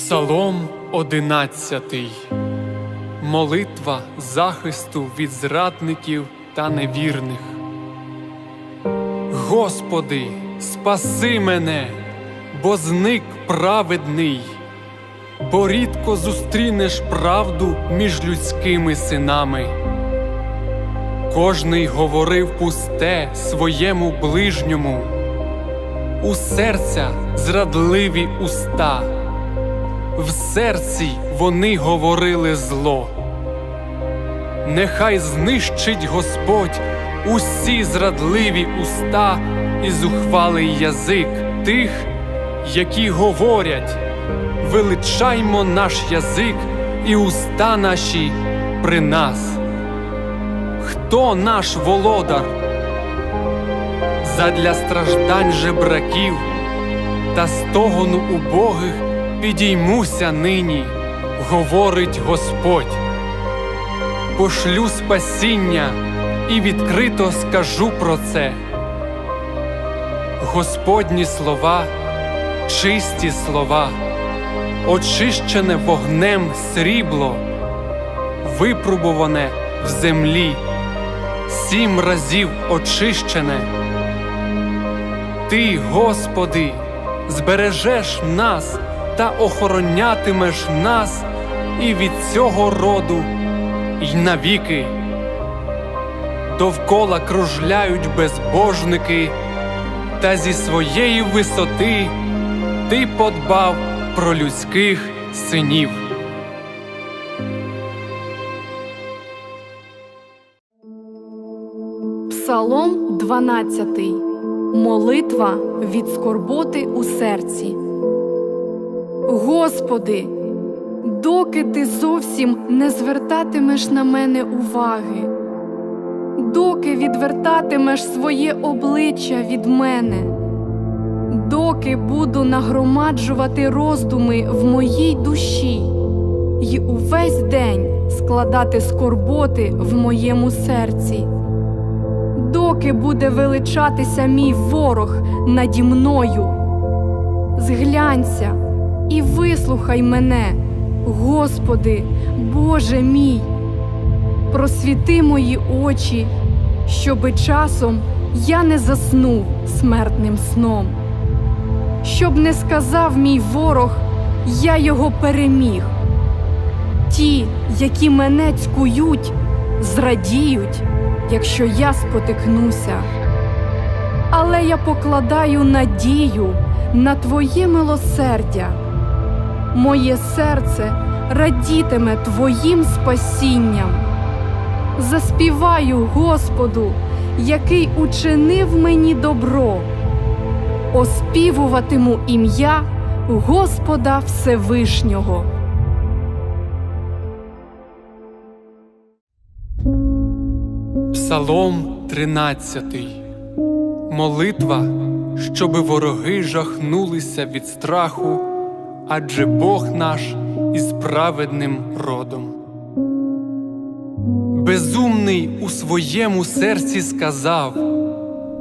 Псалом одинадцятий. Молитва захисту від зрадників та невірних. Господи, спаси мене, бо зник праведний, бо рідко зустрінеш правду між людськими синами. Кожний говорив пусте своєму ближньому, у серця зрадливі уста в серці вони говорили зло. Нехай знищить Господь усі зрадливі уста і зухвалий язик тих, які говорять, величаймо наш язик і уста наші при нас. Хто наш володар? Задля страждань жебраків та стогону убогих підіймуся нині, говорить Господь. Пошлю спасіння і відкрито скажу про це. Господні слова, чисті слова, очищене вогнем срібло, випробуване в землі, сім разів очищене. Ти, Господи, збережеш нас та охоронятимеш нас і від цього роду, й навіки. Довкола кружляють безбожники, та зі своєї висоти ти подбав про людських синів. Псалом 12. Молитва від скорботи у серці. Господи, доки ти зовсім не звертатимеш на мене уваги, доки відвертатимеш своє обличчя від мене, доки буду нагромаджувати роздуми в моїй душі й увесь день складати скорботи в моєму серці доки буде величатися мій ворог наді мною. Зглянься і вислухай мене, Господи, Боже мій, просвіти мої очі, щоби часом я не заснув смертним сном, щоб не сказав мій ворог, я його переміг. Ті, які мене цькують, зрадіють якщо я спотикнуся. Але я покладаю надію на Твоє милосердя. Моє серце радітиме Твоїм спасінням. Заспіваю Господу, який учинив мені добро, оспівуватиму ім'я Господа Всевишнього. Псалом 13. Молитва, щоби вороги жахнулися від страху, адже Бог наш із праведним родом. Безумний у своєму серці сказав: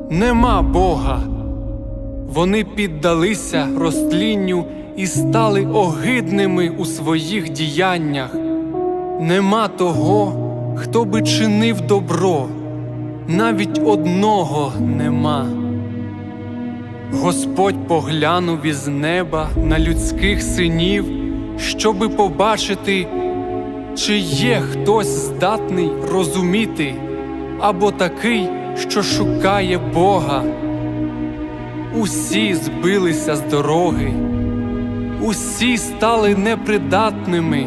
Нема Бога. Вони піддалися розтлінню і стали огидними у своїх діяннях. Нема того, хто би чинив добро, навіть одного нема. Господь поглянув із неба на людських синів, щоби побачити, чи є хтось здатний розуміти, або такий, що шукає Бога. Усі збилися з дороги, усі стали непридатними.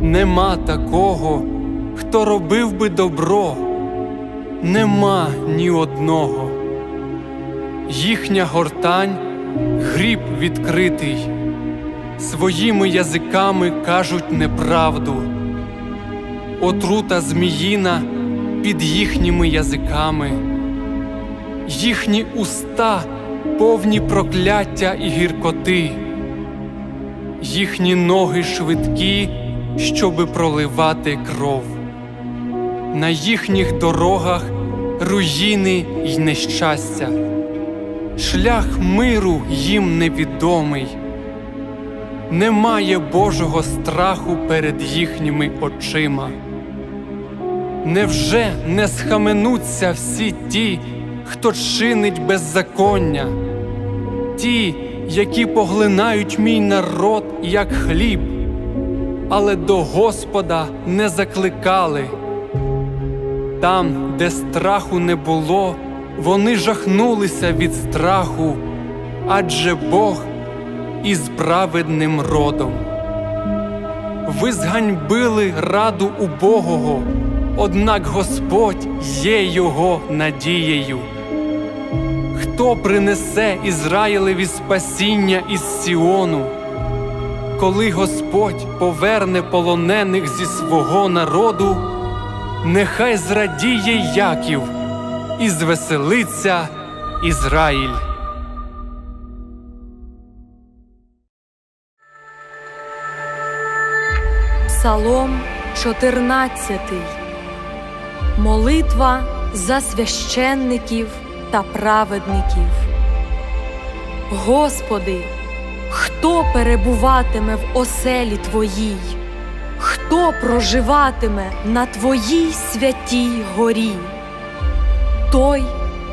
Нема такого, хто робив би добро, нема ні одного. Їхня гортань гріб відкритий, своїми язиками кажуть неправду, отрута зміїна під їхніми язиками, їхні уста повні прокляття і гіркоти, їхні ноги швидкі, щоби проливати кров. На їхніх дорогах руїни й нещастя, шлях миру їм невідомий. немає Божого страху перед їхніми очима. Невже не схаменуться всі ті, хто чинить беззаконня, ті, які поглинають мій народ як хліб, але до Господа не закликали. Там, де страху не було, вони жахнулися від страху, адже Бог із праведним родом. Ви зганьбили раду убогого, однак Господь є його надією. Хто принесе Ізраїлеві спасіння із Сіону, коли Господь поверне полонених зі свого народу, нехай зрадіє Яків і звеселиться Ізраїль. Псалом 14. Молитва за священників та праведників. Господи, хто перебуватиме в оселі Твоїй? Хто проживатиме на Твоїй святій горі? Той,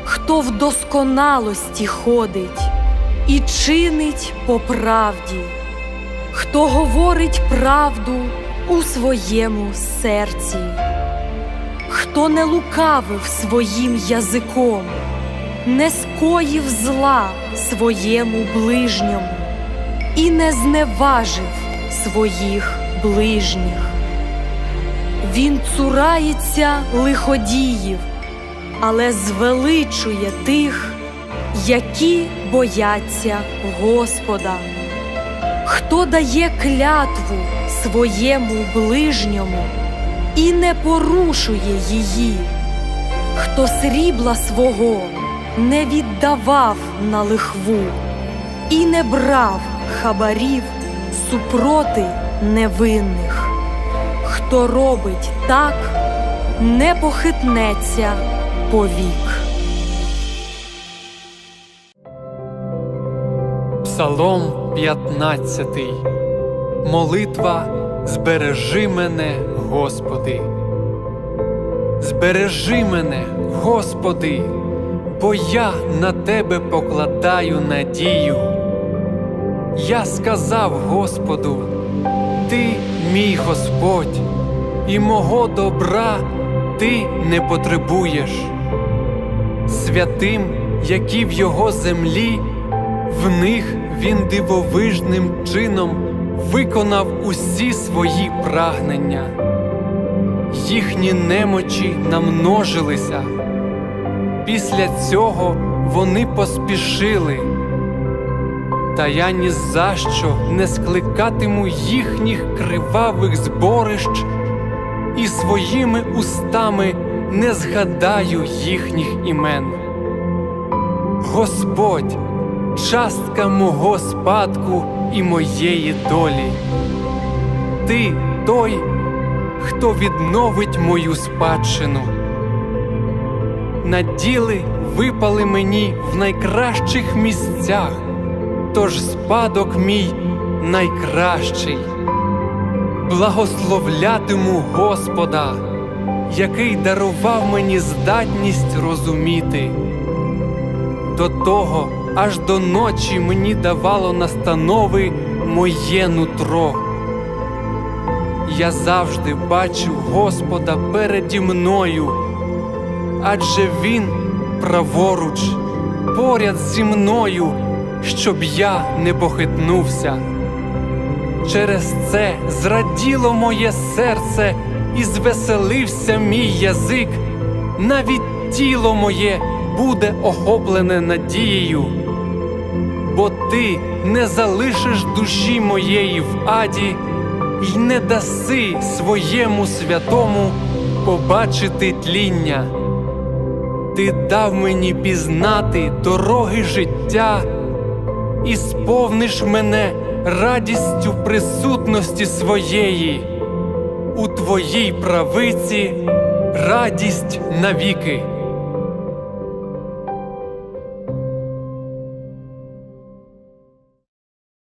хто в досконалості ходить і чинить по правді хто говорить правду у своєму серці, хто не лукавив своїм язиком, не скоїв зла своєму ближньому і не зневажив своїх ближніх. Він цурається лиходіїв, але звеличує тих, які бояться Господа. Хто дає клятву своєму ближньому і не порушує її, хто срібла свого не віддавав на лихву і не брав хабарів супроти невинних, хто робить так, не похитнеться повік. Псалом 15. Молитва Збережи мене, Господи. Збережи мене, Господи, бо я на Тебе покладаю надію. Я сказав Господу, Ти мій Господь, і мого добра Ти не потребуєш. Святим, які в Його землі. В них він дивовижним чином виконав усі свої прагнення, їхні немочі намножилися. Після цього вони поспішили, та я ні за що не скликатиму їхніх кривавих зборищ і своїми устами не згадаю їхніх імен. Господь частка мого спадку і моєї долі. Ти той, хто відновить мою спадщину. Наділи випали мені в найкращих місцях, тож спадок мій найкращий. Благословлятиму Господа, який дарував мені здатність розуміти. До того аж до ночі мені давало настанови моє нутро. Я завжди бачу Господа переді мною, адже Він праворуч, поряд зі мною, щоб я не похитнувся. Через це зраділо моє серце і звеселився мій язик, навіть тіло моє буде охоплене надією, бо ти не залишиш душі моєї в аді й не даси своєму святому побачити тління. Ти дав мені пізнати дороги життя і сповниш мене радістю присутності своєї, у твоїй правиці радість навіки.